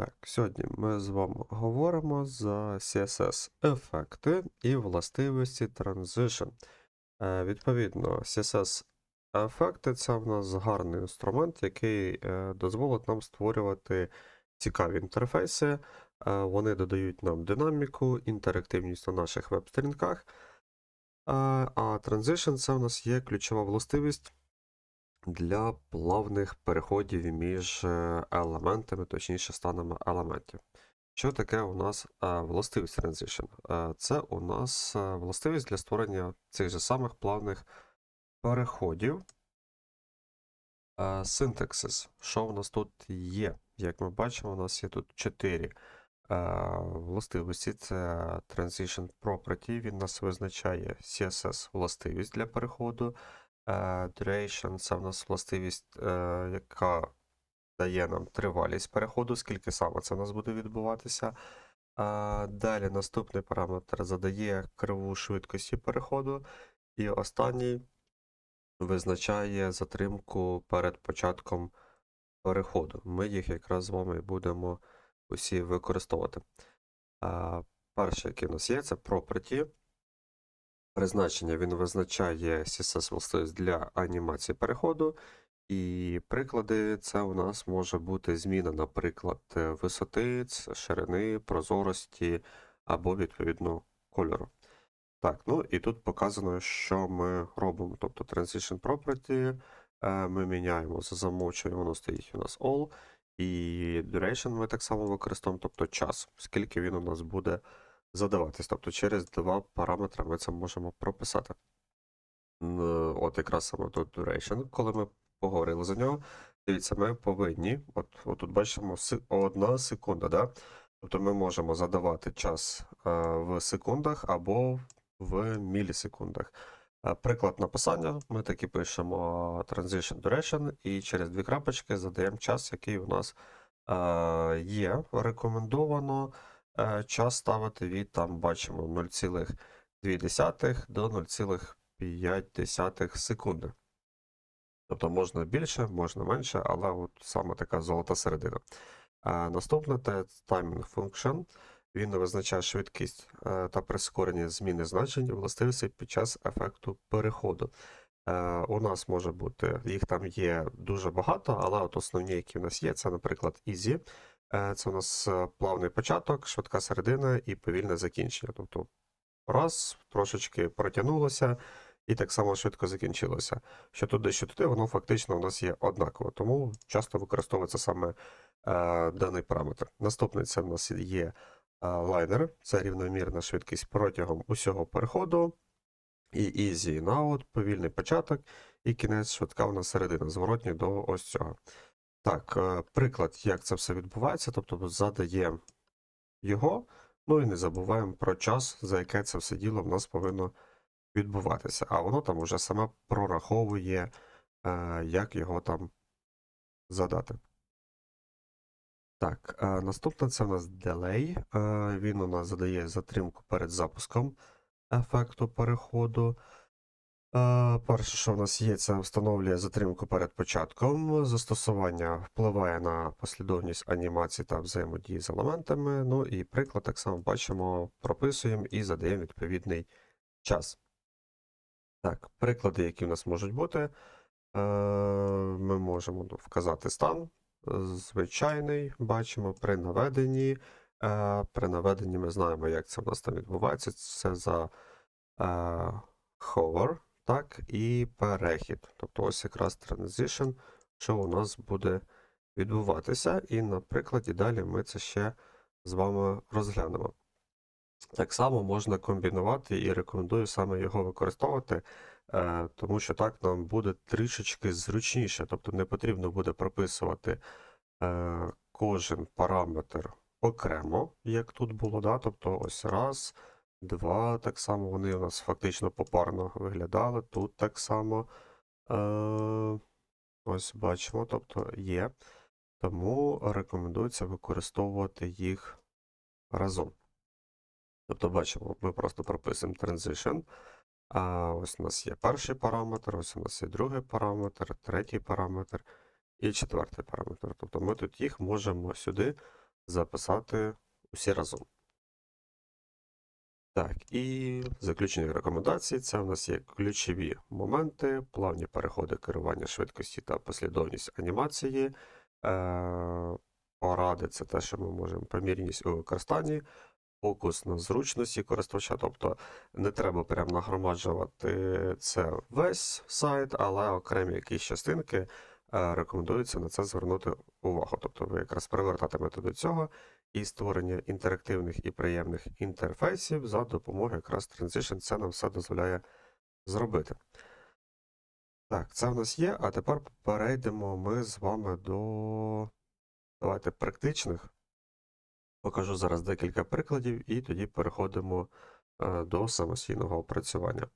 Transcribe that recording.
Так, сьогодні ми з вами говоримо за CSS ефекти і властивості Transition. Е, відповідно, CSS ефекти це в нас гарний інструмент, який е, дозволить нам створювати цікаві інтерфейси. Е, вони додають нам динаміку, інтерактивність на наших веб-сторінках. А Transition це в нас є ключова властивість для плавних переходів між е, елементами, точніше станами елементів. Що таке у нас е, властивість Transition? Е, Це у нас властивість для створення цих же самих плавних переходів. Синтаксис. Що у нас тут є? Як ми бачимо, у нас є тут 4 властивості. Це Transition Property. Він нас визначає CSS властивість для переходу. Е, Duration це в нас властивість, е, яка дає нам тривалість переходу, скільки саме це у нас буде відбуватися. Е, Далі наступний параметр задає криву швидкості переходу. І останній визначає затримку перед початком переходу. Ми їх якраз з вами будемо усі використовувати. Перше, яке в нас є, це property. Призначення він визначає CSS властивість для анімації переходу. І приклади це у нас може бути зміна, наприклад, е, висоти, ширини, прозорості або відповідно кольору. Так, ну і тут показано, що ми робимо. Тобто Transition Property е, ми міняємо за замовчуванням, воно стоїть у нас all. І duration ми так само використовуємо, тобто час, скільки він у нас буде задаватись. Тобто через два параметри ми це можемо прописати. От якраз саме тут duration, коли ми поговорили за нього. Дивіться, ми повинні, от, от тут бачимо одна секунда, да? Тобто ми можемо задавати час е, в секундах або в мілісекундах. Е, Приклад написання, ми таки пишемо transition duration і через дві крапочки задаємо час, який у нас е, є. Рекомендовано е, час ставити від там бачимо 0,2 до 0,5 секунди. Тобто можна більше, можна менше, але от саме така золота середина. А наступне це timing function. Він визначає швидкість е, та прискорення зміни значень властивостей під час ефекту переходу. Е, У нас може бути, їх там є дуже багато, але от основні, які в нас є, це, наприклад, easy. Е, Це у нас е, плавний початок, швидка середина і повільне закінчення. Тобто раз, трошечки протягнулося, і так само швидко закінчилося. Що туди, що туди, воно фактично у нас є однаково, тому часто використовується саме е, даний параметр. Наступний це в нас є е, лайнер, це рівномірна швидкість протягом усього переходу. І easy out, повільний початок, і кінець швидка у нас середина, зворотній до ось цього. Так, е, приклад, як це все відбувається, тобто задаємо його, ну і не забуваємо про час, за яке це все діло в нас повинно відбуватися. А воно там уже саме прораховує, е, як його там задати. Так, е, наступне це у нас delay. Він у нас задає затримку перед запуском ефекту переходу. Е, Перше, що в нас є, це встановлює затримку перед початком. Застосування впливає на послідовність анімації та взаємодії з елементами. Ну і приклад так само бачимо, прописуємо і задаємо відповідний час. Так, приклади, які в нас можуть бути. Е, Ми можемо вказати стан. Звичайний, бачимо при наведенні. Е, При наведенні ми знаємо, як це в нас там відбувається. Це за hover, так, і перехід. Тобто ось якраз transition, що у нас буде відбуватися. І на прикладі далі ми це ще з вами розглянемо. Так само можна комбінувати і рекомендую саме його використовувати, е, тому що так нам буде трішечки зручніше. Тобто не потрібно буде прописувати е, кожен параметр окремо, як тут було. Да? Тобто ось раз, два, так само вони у нас фактично попарно виглядали. Тут так само е, ось бачимо, тобто є. Тому рекомендується використовувати їх разом. Тобто, бачимо, ми просто прописуємо transition. А ось у нас є перший параметр, ось у нас є другий параметр, третій параметр і четвертий параметр. Тобто ми тут їх можемо сюди записати усі разом. Так, і заключні рекомендації. Це у нас є ключові моменти, плавні переходи керування швидкості та послідовність анімації. Е, поради це те, що ми можемо помірність у використанні, фокус на зручності користувача. Тобто не треба прям нагромаджувати це весь сайт, але окремі якісь частинки е, рекомендується на це звернути увагу. Тобто ви якраз привертатимете до цього і створення інтерактивних і приємних інтерфейсів за допомогою якраз Transition. Це нам все дозволяє зробити. Так, це в нас є, а тепер перейдемо ми з вами до давайте практичних. Покажу зараз декілька прикладів, і тоді переходимо е, до самостійного опрацювання.